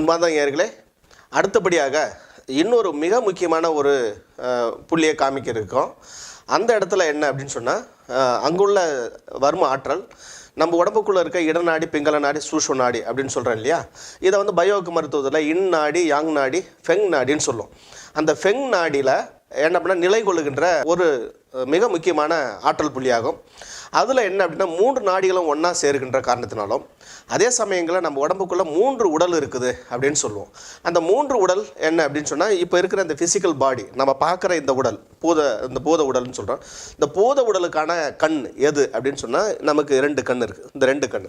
அன்பார்ந்த நேயர்களே அடுத்தபடியாக இன்னொரு மிக முக்கியமான ஒரு புள்ளியை காமிக்க இருக்கோம் அந்த இடத்துல என்ன அப்படின்னு சொன்னால் அங்குள்ள வர்ம ஆற்றல் நம்ம உடம்புக்குள்ளே இருக்க இடநாடி பிங்கள நாடி சூஷ நாடி அப்படின்னு சொல்கிறேன் இல்லையா? இதை வந்து பயோக்கு மருத்துவத்தில் இன் நாடி யாங் நாடி ஃபெங் நாடின்னு சொல்லும். அந்த ஃபெங் நாடியில் என்ன அப்படின்னா நிலை கொள்ளுகின்ற ஒரு மிக முக்கியமான ஆற்றல் புள்ளியாகும். அதில் என்ன அப்படின்னா மூன்று நாடிகளும் ஒன்றா சேருகின்ற காரணத்தினாலும் அதே சமயங்களில் நம்ம உடம்புக்குள்ளே மூன்று உடல் இருக்குது அப்படின்னு சொல்லுவோம். அந்த மூன்று உடல் என்ன அப்படின்னு சொன்னால் இப்போ இருக்கிற இந்த ஃபிசிக்கல் பாடி நம்ம பார்க்குற இந்த உடல் பூத இந்த பூத உடல்னு சொல்கிறோம் இந்த பூத உடலுக்கான கண் எது அப்படின்னு சொன்னால் நமக்கு ரெண்டு கண் இருக்குது இந்த ரெண்டு கண்.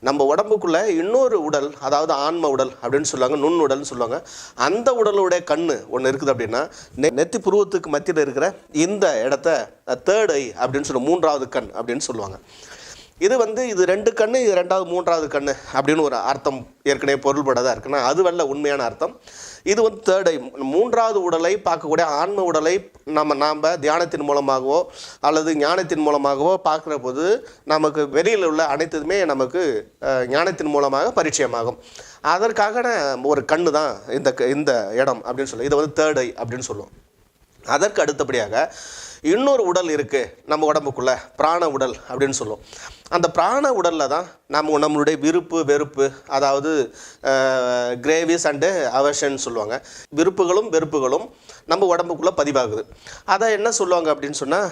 நம்ம உடம்புக்குள்ளே இன்னொரு உடல் அதாவது ஆன்ம உடல் அப்படின்னு சொல்லுவாங்க நுண் உடல்னு சொல்லுவாங்க. அந்த உடலுடைய கண் ஒன்று இருக்குது அப்படின்னா நெ நெத்தி புருவத்துக்கு மத்தியில் இருக்கிற இந்த இடத்த தேர்ட் ஐ அப்படின்னு சொல்லுவோம் மூன்றாவது கண் அப்படின்னு சொல்லுவாங்க. இது வந்து இது ரெண்டு கண்ணு இது ரெண்டாவது மூன்றாவது கண்ணு அப்படின்னு ஒரு அர்த்தம் ஏற்கனவே பொருள்படாதான் இருக்குன்னா அது வல்ல உண்மையான அர்த்தம். இது வந்து தேர்ட் ஐ மூன்றாவது உடலை பார்க்கக்கூடிய ஆன்ம உடலை நம்ம நாம் தியானத்தின் மூலமாகவோ அல்லது ஞானத்தின் மூலமாகவோ பார்க்குற போது நமக்கு வெளியில் உள்ள அனைத்துமே நமக்கு ஞானத்தின் மூலமாக பரிச்சயமாகும். அதற்காக ஒரு கண்ணு தான் இந்த க- இந்த இடம் அப்படின்னு சொல்லி இதை வந்து தேர்ட் ஐ அப்படின்னு சொல்லுவோம். அதற்கு அடுத்தபடியாக இன்னொரு உடல் இருக்குது நம்ம உடம்புக்குள்ளே பிராண உடல் அப்படின்னு சொல்லுவோம். அந்த பிராண உடலில் தான் நம்ம நம்மளுடைய விருப்பு வெறுப்பு அதாவது கிரேவிஸ் அண்டு அவர்ஷன் சொல்லுவாங்க. விருப்புகளும் வெறுப்புகளும் நம்ம உடம்புக்குள்ளே பதிவாகுது. அதை என்ன சொல்லுவாங்க அப்படின்னு சொன்னால்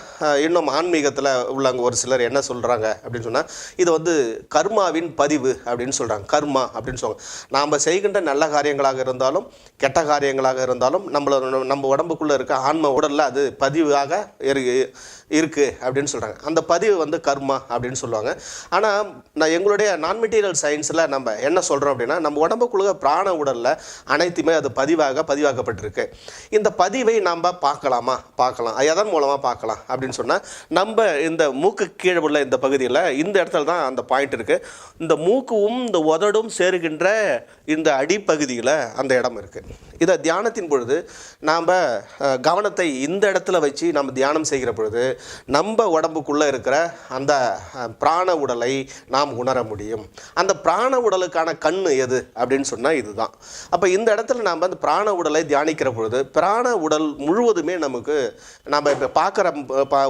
இன்னும் ஆன்மீகத்தில் உள்ளவங்க ஒரு சிலர் என்ன சொல்கிறாங்க அப்படின்னு சொன்னால் இது வந்து கர்மாவின் பதிவு அப்படின்னு சொல்கிறாங்க கர்மா அப்படின்னு சொல்லுவாங்க. நாம் செய்கின்ற நல்ல காரியங்களாக இருந்தாலும் கெட்ட காரியங்களாக இருந்தாலும் நம்மள நம்ம உடம்புக்குள்ளே இருக்க ஆன்ம உடலில் அது பதிவாக இருக்கு. இருக்குது அப்படின்னு சொல்கிறாங்க அந்த பதிவு வந்து கர்மா அப்படின்னு சொல்லுவாங்க. ஆனால் நான் எங்களுடைய நான் மெட்டீரியல் சயின்ஸில் நம்ம என்ன சொல்கிறோம் அப்படின்னா நம்ம உடம்புக்குள்ள பிராண உடலில் அனைத்துமே அது பதிவாக பதிவாக்கப்பட்டிருக்கு. இந்த பதிவை நாம் பார்க்கலாமா? பார்க்கலாம். எதன் மூலமாக பார்க்கலாம் அப்படின்னு சொன்னால் நம்ம இந்த மூக்கு கீழே உள்ள இந்த பகுதியில் இந்த இடத்துல தான் அந்த பாயிண்ட் இருக்குது இந்த மூக்கும் இந்த உதடும் சேருகின்ற இந்த அடிப்பகுதியில் அந்த இடம் இருக்குது இதை தியானத்தின் பொழுது நாம் கவனத்தை இந்த இடத்துல வச்சு நம்ம தியானம் செய்கிற பொழுது நம்ம உடம்புக்குள்ளே இருக்கிற அந்த பிராண உடலை நாம் உணர முடியும். அந்த பிராண உடலுக்கான கண் எது அப்படின்னு சொன்னால் இதுதான். அப்போ இந்த இடத்துல நாம் அந்த பிராண உடலை தியானிக்கிற பொழுது பிராண உடல் முழுவதுமே நமக்கு நம்ம இப்போ பார்க்குற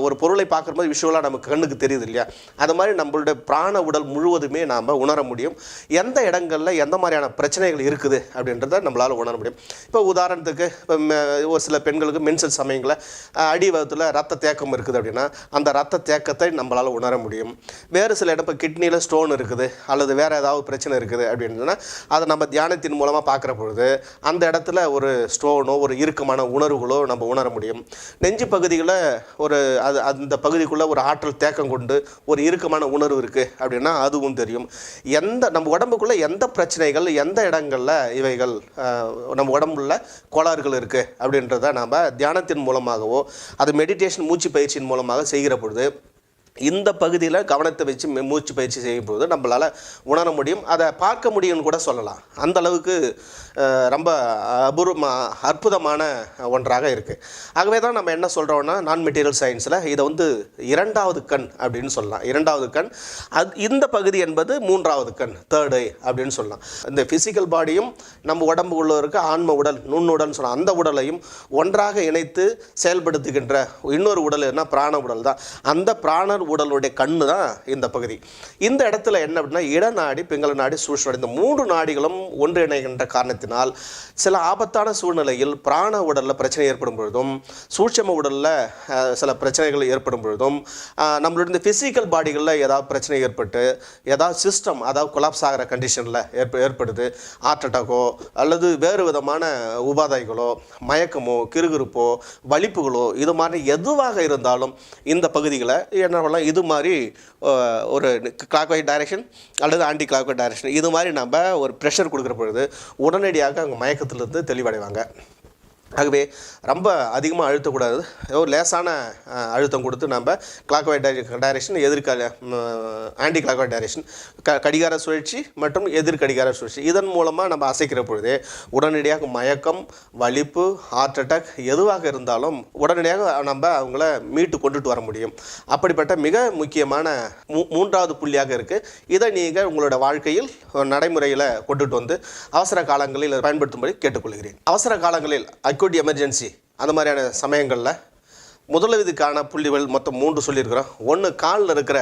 ஒரு பொருளை பார்க்குற விஷுவலாக நமக்கு கண்ணுக்கு தெரியுது இல்லையா? அது மாதிரி நம்மளுடைய பிராண உடல் முழுவதுமே நாம் உணர முடியும். எந்த இடங்களில் எந்த மாதிரியான பிரச்சனைகள் இருக்குது அப்படின்றத நம்மளால் உணர முடியும். இப்போ உதாரணத்துக்கு இப்போ ஒரு சில பெண்களுக்கு மென்சல் சமயங்களில் அடிவகத்தில் ரத்த தேக்கம் இருக்குது அப்படின்னா அந்த ரத்த தேக்கத்தை நம்மளால் உணர முடியும். வேறு சில இடம் இப்போ கிட்னியில் ஸ்டோன் இருக்குது அல்லது வேறு ஏதாவது பிரச்சனை இருக்குது அப்படின்னா அதை நம்ம தியானத்தின் மூலமாக பார்க்குற பொழுது அந்த இடத்துல ஒரு ஸ்டோனோ ஒரு இறுக்கமான உணர்வுகளோ நம்ம உணர முடியும். நெஞ்சு பகுதியில் ஒரு அது அந்த பகுதிக்குள்ளே ஒரு ஆற்றல் தேக்கம் கொண்டு ஒரு இறுக்கமான உணர்வு இருக்குது அப்படின்னா அதுவும் தெரியும். எந்த நம்ம உடம்புக்குள்ளே எந்த பிரச்சனைகள் எந்த இடங்களில் இவைகள் நம்ம உடம்புல கோளாறுகள் இருக்குது அப்படின்றத நாம் தியானத்தின் மூலமாகவோ அது மெடிடேஷன் மூச்சு பயிற்சி மூலமாக செய்கிற பொழுது இந்த பகுதியில் கவனத்தை வச்சு மூச்சு பயிற்சி செய்யும் போது நம்மளால் உணர முடியும். அதை பார்க்க முடியும்னு கூட சொல்லலாம். அந்த அளவுக்கு ரொம்ப அபூர்வமாக அற்புதமான ஒன்றாக இருக்குது ஆகவே தான் நம்ம என்ன சொல்கிறோன்னா நான் மெட்டீரியல் சயின்ஸில் இதை வந்து இரண்டாவது கண் அப்படின்னு சொல்லலாம். இரண்டாவது கண் அது இந்த பகுதி என்பது மூன்றாவது கண் தேர்ட் ஐ அப்படின்னு சொல்லலாம். இந்த ஃபிசிக்கல் பாடியும் நம்ம உடம்புக்குள்ள இருக்க ஆன்ம உடல் நுண்ணுடல்னு சொல்லலாம். அந்த உடலையும் ஒன்றாக இணைத்து செயல்படுத்துகின்ற இன்னொரு உடல் என்ன? பிராண உடல் தான். அந்த பிராணர் உடலுடைய கண்ணு தான் இந்த பகுதி. இந்த இடத்துல என்ன அப்படின்னா இடநாடி பிங்கள நாடி சூழ்நாடி இந்த மூன்று நாடிகளும் ஒன்றிணைகின்ற காரணத்தினால் சில ஆபத்தான சூழ்நிலையில் பிராண உடலில் பிரச்சனை ஏற்படும் பொழுதும் சூட்சம உடலில் சில பிரச்சனைகள் ஏற்படும் பொழுதும் நம்மளுடைய இந்த ஃபிசிக்கல் பாடிகளில் ஏதாவது பிரச்சனை ஏற்பட்டு ஏதாவது சிஸ்டம் அதாவது கொலாப்ஸ் ஆகிற கண்டிஷனில் ஏற்ப ஏற்படுது. ஹார்ட் அட்டாக்கோ அல்லது வேறு விதமான உபாதைகளோ மயக்கமோ கிறுகிறுப்போ வலிப்புகளோ இது மாதிரி எதுவாக இருந்தாலும் இந்த பகுதிகளை என்ன பண்ணலாம் இது மாதிரி ஒரு கிளாக் வைஸ் டைரக்ஷன் அல்லது ஆன்டி கிளாக் வைட் டைரக்ஷன் இது மாதிரி நம்ம ஒரு ப்ரெஷர் கொடுக்குற பொழுது உடனடியாக அவங்க மயக்கத்திலிருந்து தெளிவடைவாங்க. ஆகவே ரொம்ப அதிகமாக அழுத்தக்கூடாது. ஒரு லேசான அழுத்தம் கொடுத்து நம்ம கிளாக் வைட் டைரக்ஷன் எதிர்கால ஆன்டி கிளாக் வைட் டைரக்ஷன் க கடிகார சுழற்சி மற்றும் எதிர் கடிகார சுழற்சி. இதன் மூலமாக நம்ம அசைக்கிற பொழுது உடனடியாக மயக்கம் வலிப்பு ஹார்ட் அட்டாக் எதுவாக இருந்தாலும் உடனடியாக நம்ம அவங்கள மீட்டு கொண்டுட்டு வர முடியும். அப்படிப்பட்ட மிக முக்கியமான மூ மூன்றாவது புள்ளியாக இருக்குது இதை நீங்கள் உங்களோட வாழ்க்கையில் நடைமுறையில் கொண்டுட்டு வந்து அவசர காலங்களில் பயன்படுத்தும்படி கேட்டுக்கொள்கிறேன். அவசர காலங்களில் அக்யூட் எமர்ஜென்சி அந்த மாதிரியான சமயங்களில் முதலவிதுக்கான புள்ளிகள் மொத்தம் மூன்று சொல்லியிருக்கிறோம். ஒன்று காலில் இருக்கிற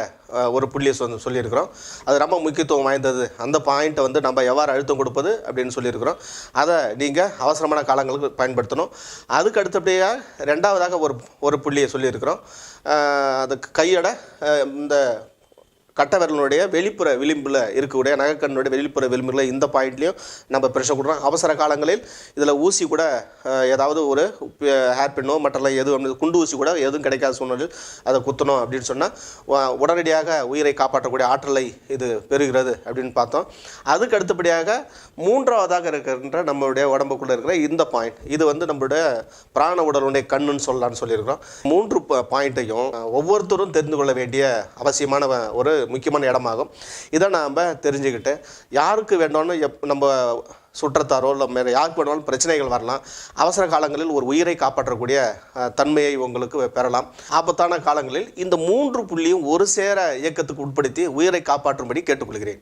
ஒரு புள்ளியை சொல் சொல்லியிருக்கிறோம். அது ரொம்ப முக்கியத்துவம் வாய்ந்தது. அந்த பாயிண்ட்டை வந்து நம்ம எவ்வாறு அழுத்தம் கொடுப்பது அப்படின்னு சொல்லியிருக்கிறோம். அதை நீங்கள் அவசரமான காலங்களுக்கு பயன்படுத்தணும். அதுக்கு அடுத்தபடியாக ரெண்டாவதாக ஒரு ஒரு புள்ளியை சொல்லியிருக்கிறோம். அது கையோட இந்த கட்டவரலனுடைய வெளிப்புற விளிம்பில் இருக்கக்கூடிய நகைக்கண்ணுடைய வெளிப்புற விளிம்புகளை இந்த பாயிண்ட்லேயும் நம்ம ப்ரெஷர் கொடுக்குறோம். அவசர காலங்களில் இதில் ஊசி கூட ஏதாவது ஒரு ஹேர் பின்னோ மற்றெல்லாம் எதுவும் குண்டு ஊசி கூட எதுவும் கிடைக்காத சூழ்நிலையில் அதை குத்தணும் அப்படின்னு சொன்னால் உடனடியாக உயிரை காப்பாற்றக்கூடிய ஆற்றலை இது பெறுகிறது அப்படின்னு பார்த்தோம். அதுக்கு அடுத்தபடியாக மூன்றாவதாக இருக்கின்ற நம்மளுடைய உடம்புக்குள்ளே இருக்கிற இந்த பாயிண்ட் இது வந்து நம்மளுடைய பிராண உடலுடைய கண்ணுன்னு சொல்லலாம்னு சொல்லியிருக்கிறோம். மூன்று பாயிண்ட்டையும் ஒவ்வொருத்தரும் தெரிந்து கொள்ள வேண்டிய அவசியமான ஒரு முக்கியமான இடமாகும். இதை நாம் தெரிஞ்சுக்கிட்டு யாருக்கு வேணும்னு எப் நம்ம சுற்றத்தாரோ இல்லை வேறு யாருக்கு வேணாலும் பிரச்சனைகள் வரலாம். அவசர காலங்களில் ஒரு உயிரை காப்பாற்றக்கூடிய தன்மையை உங்களுக்கு பெறலாம். ஆபத்தான காலங்களில் இந்த மூன்று புள்ளியும் ஒரு சேர இயக்கத்துக்கு உட்படுத்தி உயிரை காப்பாற்றும்படி கேட்டுக்கொள்கிறேன்.